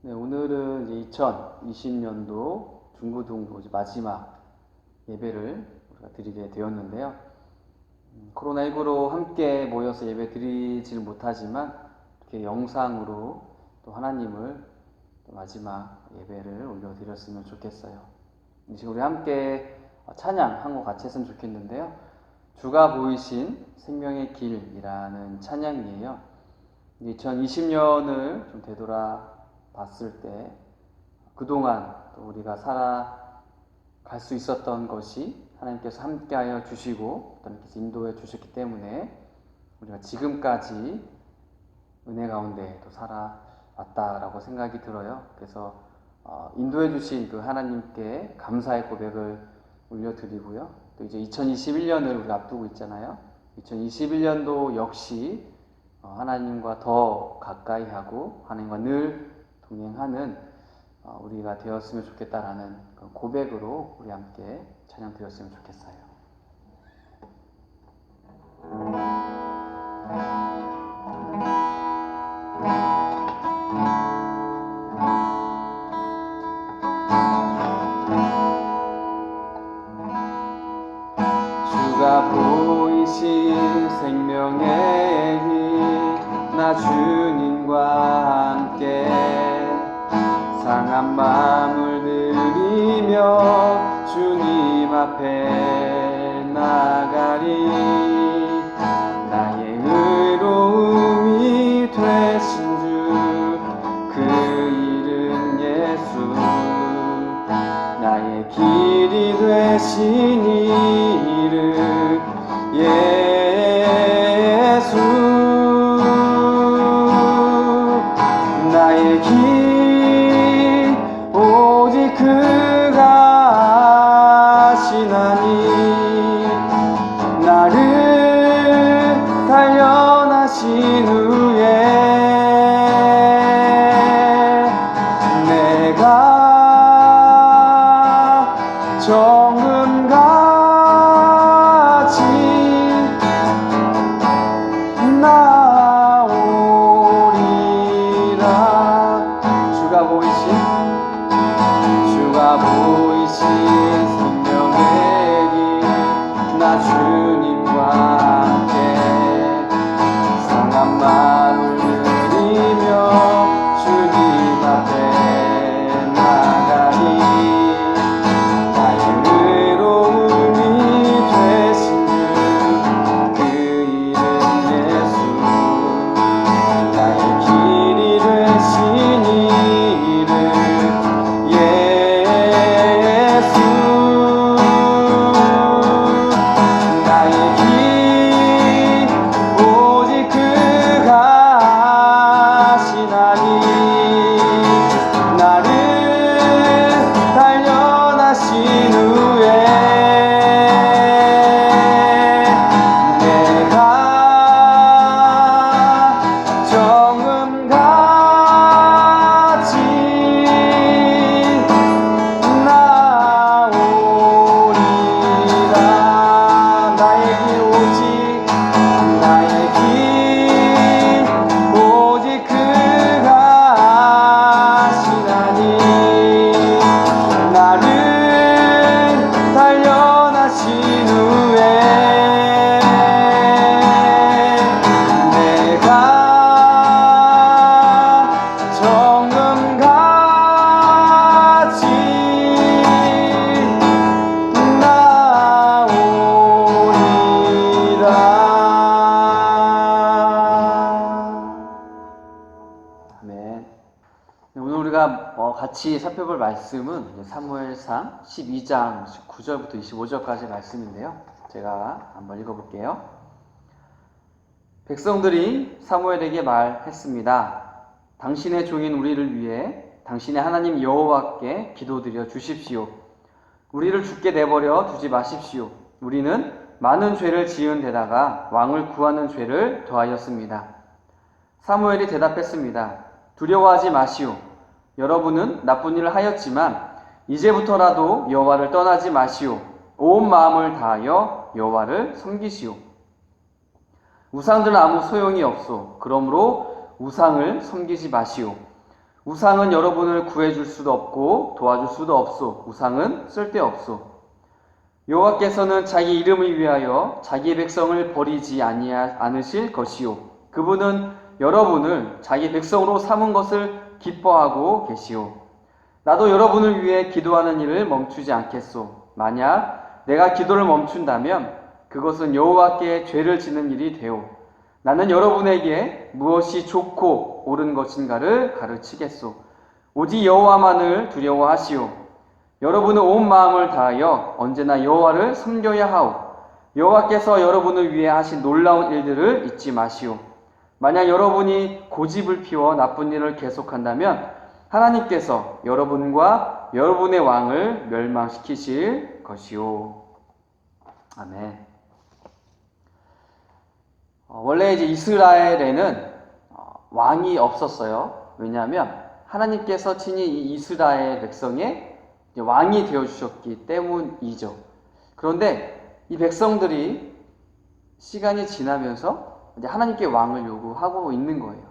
네, 오늘은 이제 2020년도 중고등부 마지막 예배를 우리가 드리게 되었는데요. 음, 코로나19로 함께 모여서 예배 드리지는 못하지만 이렇게 영상으로 또 하나님을 또 마지막 예배를 올려드렸으면 좋겠어요. 이제 우리 함께 찬양 한 곡 같이 했으면 좋겠는데요. 주가 보이신 생명의 길이라는 찬양이에요. 2020년을 좀 되돌아 봤을 때 그동안 또 우리가 살아갈 수 있었던 것이 하나님께서 함께하여 주시고 하나님께서 인도해 주셨기 때문에 우리가 지금까지 은혜 가운데 또 살아왔다라고 생각이 들어요. 그래서 어, 인도해 주신 그 하나님께 감사의 고백을 올려드리고요. 또 이제 2021년을 우리 앞두고 있잖아요. 2021년도 역시 어, 하나님과 더 가까이 하고 하나님과 늘 동행하는 어, 우리가 되었으면 좋겠다라는 고백으로 우리 함께 찬양 드렸으면 좋겠어요. 이름 예 보 같이 살펴볼 말씀은 사무엘상 12장 19절부터 25절까지 말씀인데요. 제가 한번 읽어볼게요. 백성들이 사무엘에게 말했습니다. 당신의 종인 우리를 위해 당신의 하나님 여호와께 기도드려 주십시오. 우리를 죽게 내버려 두지 마십시오. 우리는 많은 죄를 지은 데다가 왕을 구하는 죄를 더하였습니다. 사무엘이 대답했습니다. 두려워하지 마시오. 여러분은 나쁜 일을 하였지만 이제부터라도 여호와를 떠나지 마시오. 온 마음을 다하여 여호와를 섬기시오. 우상들은 아무 소용이 없소. 그러므로 우상을 섬기지 마시오. 우상은 여러분을 구해줄 수도 없고 도와줄 수도 없소. 우상은 쓸데없소. 여호와께서는 자기 이름을 위하여 자기 백성을 버리지 아니하 않으실 것이요. 그분은 여러분을 자기 백성으로 삼은 것을 기뻐하고 계시오. 나도 여러분을 위해 기도하는 일을 멈추지 않겠소. 만약 내가 기도를 멈춘다면 그것은 여호와께 죄를 짓는 일이 되오. 나는 여러분에게 무엇이 좋고 옳은 것인가를 가르치겠소. 오직 여호와만을 두려워하시오. 여러분은 온 마음을 다하여 언제나 여호와를 섬겨야 하오. 여호와께서 여러분을 위해 하신 놀라운 일들을 잊지 마시오. 만약 여러분이 고집을 피워 나쁜 일을 계속한다면 하나님께서 여러분과 여러분의 왕을 멸망시키실 것이오. 아멘. 어, 원래 이제 이스라엘에는 어, 왕이 없었어요. 왜냐하면 하나님께서 친히 이 이스라엘 백성의 왕이 되어 주셨기 때문이죠. 그런데 이 백성들이 시간이 지나면서 이제 하나님께 왕을 요구하고 있는 거예요.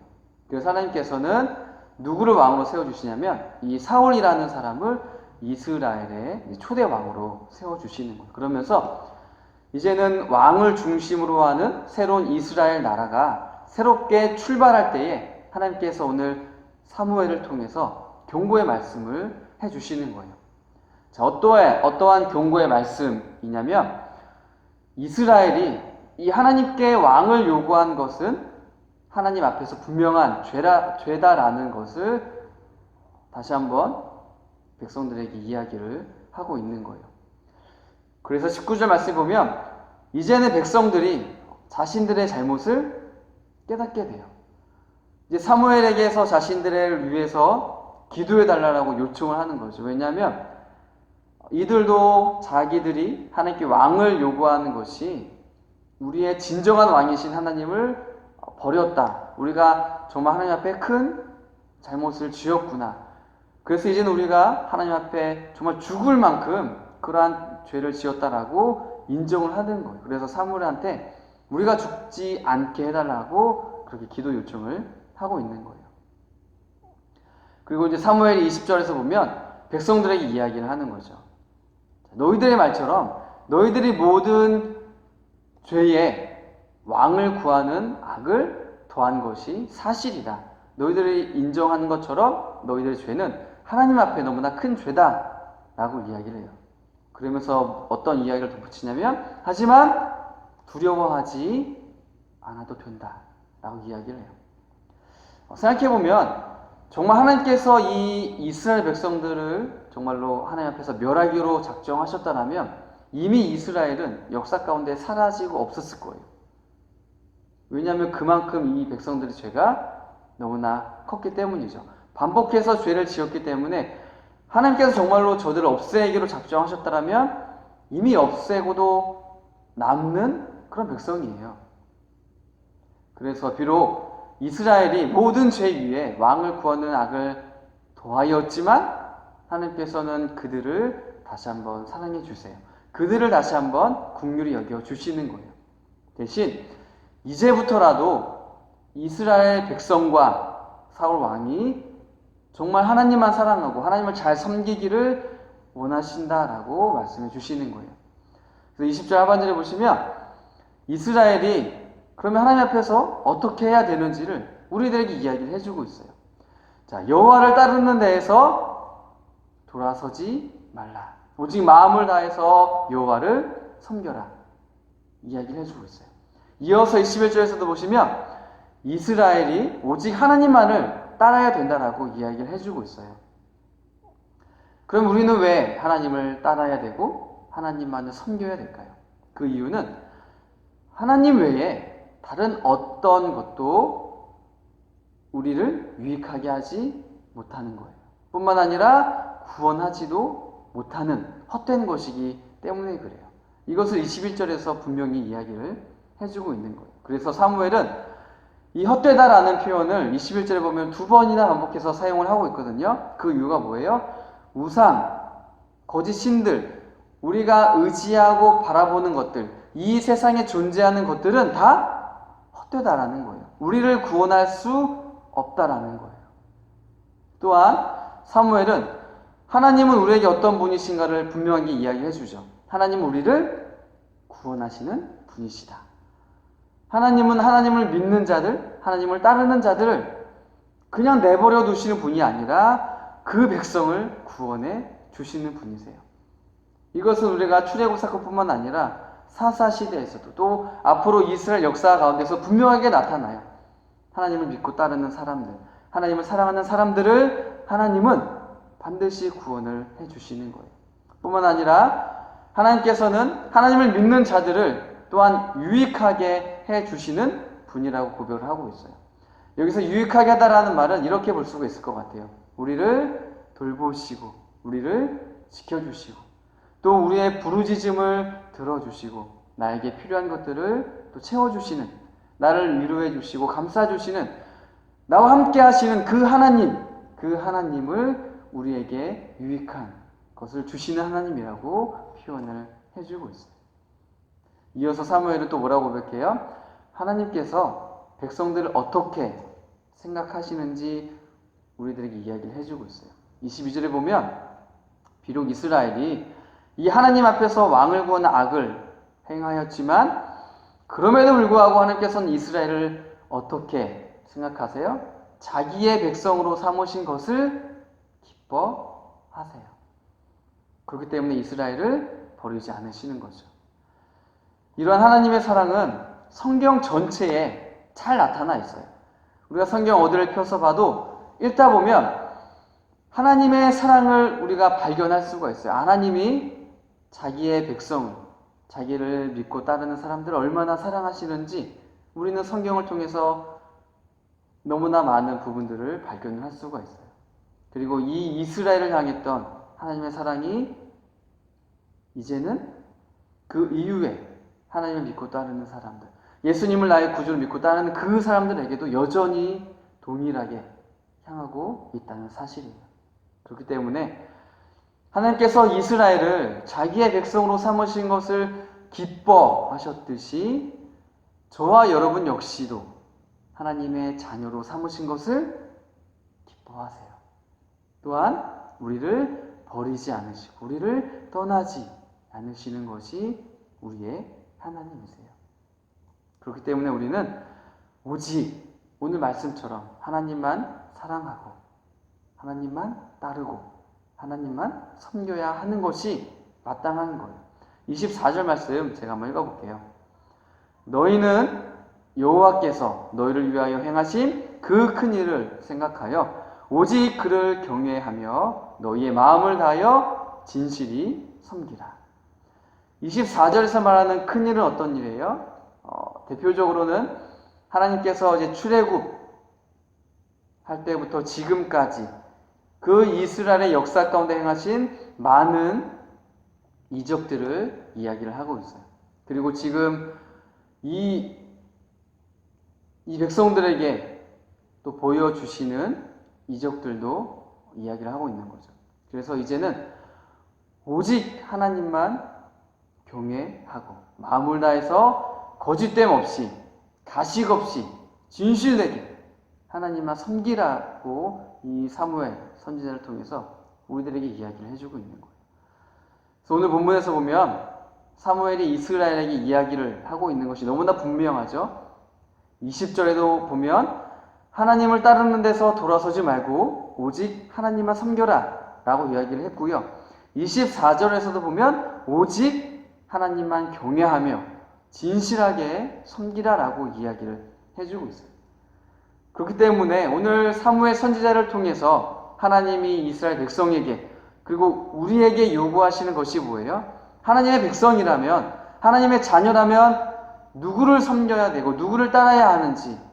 그래서 하나님께서는 누구를 왕으로 세워 주시냐면 이 사울이라는 사람을 이스라엘의 초대 왕으로 세워 주시는 거예요. 그러면서 이제는 왕을 중심으로 하는 새로운 이스라엘 나라가 새롭게 출발할 때에 하나님께서 오늘 사무엘을 통해서 경고의 말씀을 해 주시는 거예요. 자, 어떠한, 어떠한 경고의 말씀이냐면 이스라엘이 이 하나님께 왕을 요구한 것은 하나님 앞에서 분명한 죄라, 죄다라는 것을 다시 한번 백성들에게 이야기를 하고 있는 거예요. 그래서 19절 말씀 보면 이제는 백성들이 자신들의 잘못을 깨닫게 돼요. 이제 사무엘에게서 자신들을 위해서 기도해 달라고 요청을 하는 거죠. 왜냐하면 이들도 자기들이 하나님께 왕을 요구하는 것이 우리의 진정한 왕이신 하나님을 버렸다. 우리가 정말 하나님 앞에 큰 잘못을 지었구나. 그래서 이제는 우리가 하나님 앞에 정말 죽을 만큼 그러한 죄를 지었다라고 인정을 하는 거예요. 그래서 사무엘한테 우리가 죽지 않게 해달라고 그렇게 기도 요청을 하고 있는 거예요. 그리고 이제 사무엘이 20절에서 보면 백성들에게 이야기를 하는 거죠. 너희들의 말처럼 너희들이 모든 죄에 왕을 구하는 악을 더한 것이 사실이다. 너희들이 인정하는 것처럼 너희들의 죄는 하나님 앞에 너무나 큰 죄다. 라고 이야기를 해요. 그러면서 어떤 이야기를 덧붙이냐면, 하지만 두려워하지 않아도 된다. 라고 이야기를 해요. 어, 생각해보면, 정말 하나님께서 이 이스라엘 백성들을 정말로 하나님 앞에서 멸하기로 작정하셨다면 이미 이스라엘은 역사 가운데 사라지고 없었을 거예요. 왜냐하면 그만큼 이 백성들의 죄가 너무나 컸기 때문이죠. 반복해서 죄를 지었기 때문에 하나님께서 정말로 저들을 없애기로 작정하셨다면 이미 없애고도 남는 그런 백성이에요. 그래서 비록 이스라엘이 모든 죄 위에 왕을 구하는 악을 도하였지만 하나님께서는 그들을 다시 한번 사랑해 주세요. 그들을 다시 한번 국률이 여겨 주시는 거예요. 대신 이제부터라도 이스라엘 백성과 사울 왕이 정말 하나님만 사랑하고 하나님을 잘 섬기기를 원하신다라고 말씀해 주시는 거예요. 그래서 20절 하반절에 보시면 이스라엘이 그러면 하나님 앞에서 어떻게 해야 되는지를 우리들에게 이야기를 해주고 있어요. 자 여호와를 따르는 데에서 돌아서지 말라. 오직 마음을 다해서 여호와를 섬겨라. 이야기를 해주고 있어요. 이어서 21절에서도 보시면 이스라엘이 오직 하나님만을 따라야 된다라고 이야기를 해주고 있어요. 그럼 우리는 왜 하나님을 따라야 되고 하나님만을 섬겨야 될까요? 그 이유는 하나님 외에 다른 어떤 것도 우리를 유익하게 하지 못하는 거예요. 뿐만 아니라 구원하지도 못하는 헛된 것이기 때문에 그래요. 이것을 21절에서 분명히 이야기를 해주고 있는 거예요. 그래서 사무엘은 이 헛되다라는 표현을 21절에 보면 두 번이나 반복해서 사용을 하고 있거든요. 그 이유가 뭐예요? 우상, 거짓 신들, 우리가 의지하고 바라보는 것들, 이 세상에 존재하는 것들은 다 헛되다라는 거예요. 우리를 구원할 수 없다라는 거예요. 또한 사무엘은 하나님은 우리에게 어떤 분이신가를 분명하게 이야기해 주죠. 하나님은 우리를 구원하시는 분이시다. 하나님은 하나님을 믿는 자들, 하나님을 따르는 자들을 그냥 내버려 두시는 분이 아니라 그 백성을 구원해 주시는 분이세요. 이것은 우리가 출애굽 사건뿐만 아니라 사사 시대에서도 또 앞으로 이스라엘 역사 가운데서 분명하게 나타나요. 하나님을 믿고 따르는 사람들, 하나님을 사랑하는 사람들을 하나님은 반드시 구원을 해 주시는 거예요. 뿐만 아니라 하나님께서는 하나님을 믿는 자들을 또한 유익하게 해 주시는 분이라고 고백을 하고 있어요. 여기서 유익하게 하다라는 말은 이렇게 볼 수가 있을 것 같아요. 우리를 돌보시고, 우리를 지켜주시고, 또 우리의 부르짖음을 들어주시고, 나에게 필요한 것들을 또 채워주시는, 나를 위로해 주시고, 감싸 주시는, 나와 함께 하시는 그 하나님, 그 하나님을 우리에게 유익한 것을 주시는 하나님이라고 표현을 해주고 있어요. 이어서 사무엘은 또 뭐라고 고백해요? 하나님께서 백성들을 어떻게 생각하시는지 우리들에게 이야기를 해주고 있어요. 22절에 보면 비록 이스라엘이 이 하나님 앞에서 왕을 구하는 악을 행하였지만 그럼에도 불구하고 하나님께서는 이스라엘을 어떻게 생각하세요? 자기의 백성으로 삼으신 것을 기뻐하세요. 그렇기 때문에 이스라엘을 버리지 않으시는 거죠. 이러한 하나님의 사랑은 성경 전체에 잘 나타나 있어요. 우리가 성경 어디를 펴서 봐도 읽다 보면 하나님의 사랑을 우리가 발견할 수가 있어요. 하나님이 자기의 백성을, 자기를 믿고 따르는 사람들을 얼마나 사랑하시는지 우리는 성경을 통해서 너무나 많은 부분들을 발견할 수가 있어요. 그리고 이 이스라엘을 향했던 하나님의 사랑이 이제는 그 이후에 하나님을 믿고 따르는 사람들, 예수님을 나의 구주로 믿고 따르는 그 사람들에게도 여전히 동일하게 향하고 있다는 사실이에요. 그렇기 때문에 하나님께서 이스라엘을 자기의 백성으로 삼으신 것을 기뻐하셨듯이 저와 여러분 역시도 하나님의 자녀로 삼으신 것을 기뻐하세요. 또한 우리를 버리지 않으시고 우리를 떠나지 않으시는 것이 우리의 하나님이세요. 그렇기 때문에 우리는 오직 오늘 말씀처럼 하나님만 사랑하고 하나님만 따르고 하나님만 섬겨야 하는 것이 마땅한 거예요. 24절 말씀 제가 한번 읽어볼게요. 너희는 여호와께서 너희를 위하여 행하신 그 큰 일을 생각하여 오직 그를 경외하며 너희의 마음을 다하여 진실이 섬기라. 24절에서 말하는 큰 일은 어떤 일이에요? 어, 대표적으로는 하나님께서 이제 출애굽 할 때부터 지금까지 그 이스라엘의 역사 가운데 행하신 많은 이적들을 이야기를 하고 있어요. 그리고 지금 이, 이 백성들에게 또 보여주시는 이적들도 이야기를 하고 있는 거죠. 그래서 이제는 오직 하나님만 경외하고 마음을 다해서 거짓됨 없이 가식 없이 진실되게 하나님만 섬기라고 이 사무엘 선지자를 통해서 우리들에게 이야기를 해주고 있는 거예요. 그래서 오늘 본문에서 보면 사무엘이 이스라엘에게 이야기를 하고 있는 것이 너무나 분명하죠. 20절에도 보면 하나님을 따르는 데서 돌아서지 말고 오직 하나님만 섬겨라 라고 이야기를 했고요. 24절에서도 보면 오직 하나님만 경외하며 진실하게 섬기라 라고 이야기를 해주고 있어요. 그렇기 때문에 오늘 사무의 선지자를 통해서 하나님이 이스라엘 백성에게 그리고 우리에게 요구하시는 것이 뭐예요? 하나님의 백성이라면 하나님의 자녀라면 누구를 섬겨야 되고 누구를 따라야 하는지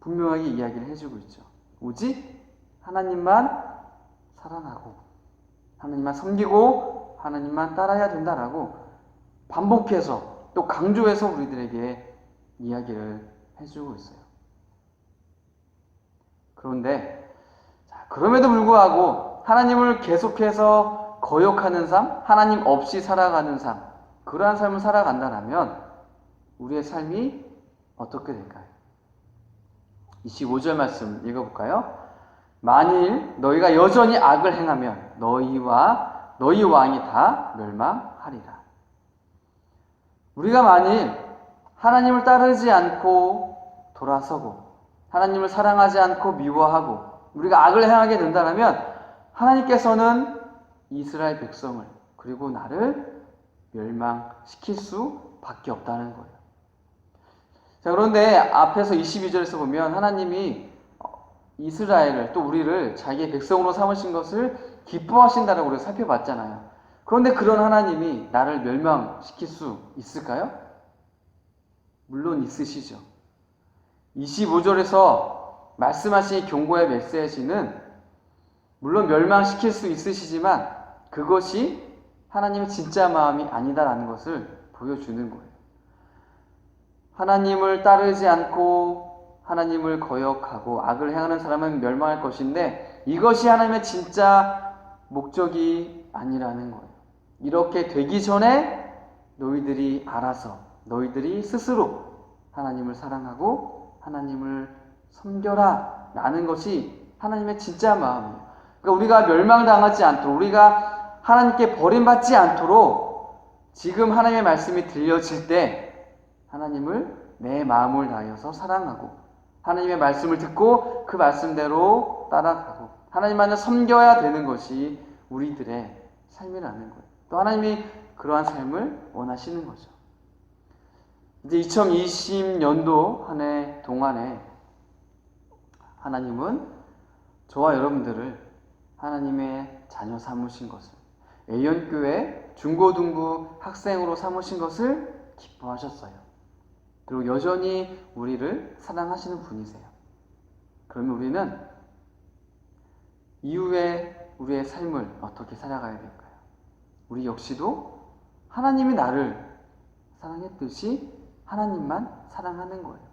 분명하게 이야기를 해주고 있죠. 오직 하나님만 사랑하고 하나님만 섬기고 하나님만 따라야 된다라고 반복해서 또 강조해서 우리들에게 이야기를 해주고 있어요. 그런데 자, 그럼에도 불구하고 하나님을 계속해서 거역하는 삶, 하나님 없이 살아가는 삶, 그러한 삶을 살아간다면 우리의 삶이 어떻게 될까요? 25절 말씀 읽어볼까요? 만일 너희가 여전히 악을 행하면 너희와 너희 왕이 다 멸망하리라. 우리가 만일 하나님을 따르지 않고 돌아서고 하나님을 사랑하지 않고 미워하고 우리가 악을 행하게 된다면 하나님께서는 이스라엘 백성을 그리고 나를 멸망시킬 수밖에 없다는 거예요. 자, 그런데 앞에서 22절에서 보면 하나님이 이스라엘을 또 우리를 자기의 백성으로 삼으신 것을 기뻐하신다라고 우리가 살펴봤잖아요. 그런데 그런 하나님이 나를 멸망시킬 수 있을까요? 물론 있으시죠. 25절에서 말씀하신 경고의 메시지는 물론 멸망시킬 수 있으시지만 그것이 하나님의 진짜 마음이 아니다라는 것을 보여주는 거예요. 하나님을 따르지 않고 하나님을 거역하고 악을 행하는 사람은 멸망할 것인데 이것이 하나님의 진짜 목적이 아니라는 거예요. 이렇게 되기 전에 너희들이 알아서 너희들이 스스로 하나님을 사랑하고 하나님을 섬겨라 라는 것이 하나님의 진짜 마음이에요. 그러니까 우리가 멸망당하지 않도록 우리가 하나님께 버림받지 않도록 지금 하나님의 말씀이 들려질 때 하나님을 내 마음을 다하여서 사랑하고 하나님의 말씀을 듣고 그 말씀대로 따라가고 하나님만을 섬겨야 되는 것이 우리들의 삶이라는 거예요. 또 하나님이 그러한 삶을 원하시는 거죠. 이제 2020년도 한 해 동안에 하나님은 저와 여러분들을 하나님의 자녀 삼으신 것을 애연교회 중고등부 학생으로 삼으신 것을 기뻐하셨어요. 그리고 여전히 우리를 사랑하시는 분이세요. 그러면 우리는 이후에 우리의 삶을 어떻게 살아가야 될까요? 우리 역시도 하나님이 나를 사랑했듯이 하나님만 사랑하는 거예요.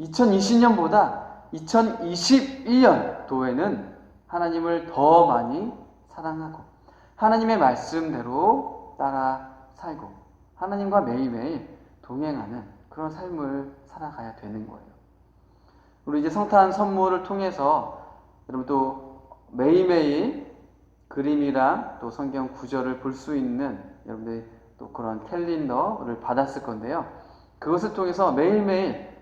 2020년보다 2021년도에는 하나님을 더 많이 사랑하고 하나님의 말씀대로 따라 살고 하나님과 매일매일 동행하는 그런 삶을 살아가야 되는 거예요. 우리 이제 성탄 선물을 통해서 여러분 또 매일매일 그림이랑 또 성경 구절을 볼 수 있는 여러분들 또 그런 캘린더를 받았을 건데요. 그것을 통해서 매일매일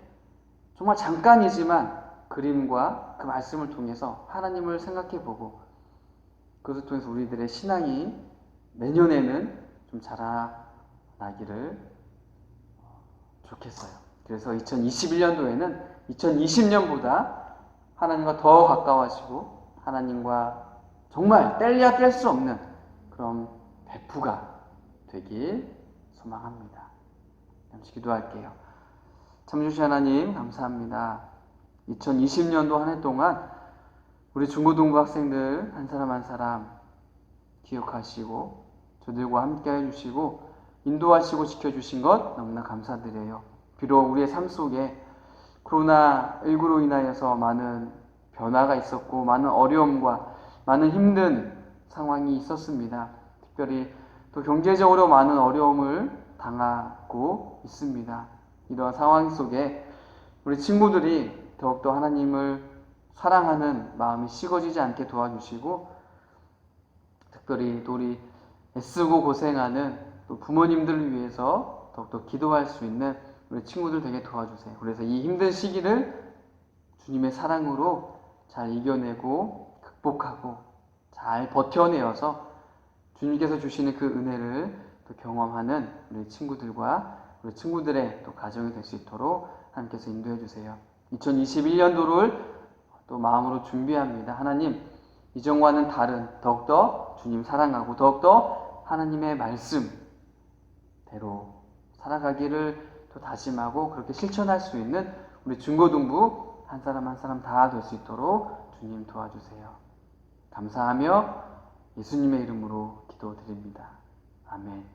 정말 잠깐이지만 그림과 그 말씀을 통해서 하나님을 생각해 보고 그것을 통해서 우리들의 신앙이 내년에는 좀 자라나기를 좋겠어요. 그래서 2021년도에는 2020년보다 하나님과 더 가까워지고 하나님과 정말 뗄래야 뗄 수 없는 그런 베프가 되길 소망합니다. 잠시 기도할게요. 참 주신 하나님 감사합니다. 2020년도 한 해 동안 우리 중고등부 학생들 한 사람 한 사람 기억하시고 저들과 함께 해주시고 인도하시고 지켜주신 것 너무나 감사드려요. 비록 우리의 삶 속에 코로나19로 인하여서 많은 변화가 있었고 많은 어려움과 많은 힘든 상황이 있었습니다. 특별히 또 경제적으로 많은 어려움을 당하고 있습니다. 이러한 상황 속에 우리 친구들이 더욱더 하나님을 사랑하는 마음이 식어지지 않게 도와주시고 특별히 또 우리 애쓰고 고생하는 또 부모님들을 위해서 더욱더 기도할 수 있는 우리 친구들 되게 도와주세요. 그래서 이 힘든 시기를 주님의 사랑으로 잘 이겨내고 극복하고 잘 버텨내어서 주님께서 주시는 그 은혜를 또 경험하는 우리 친구들과 우리 친구들의 또 가정이 될 수 있도록 하나님께서 인도해 주세요. 2021년도를 또 마음으로 준비합니다. 하나님, 이전과는 다른 더욱더 주님 사랑하고 더욱더 하나님의 말씀 대로 살아가기를 또 다짐하고 그렇게 실천할 수 있는 우리 중고등부 한 사람 한 사람 다 될 수 있도록 주님 도와주세요. 감사하며 예수님의 이름으로 기도드립니다. 아멘.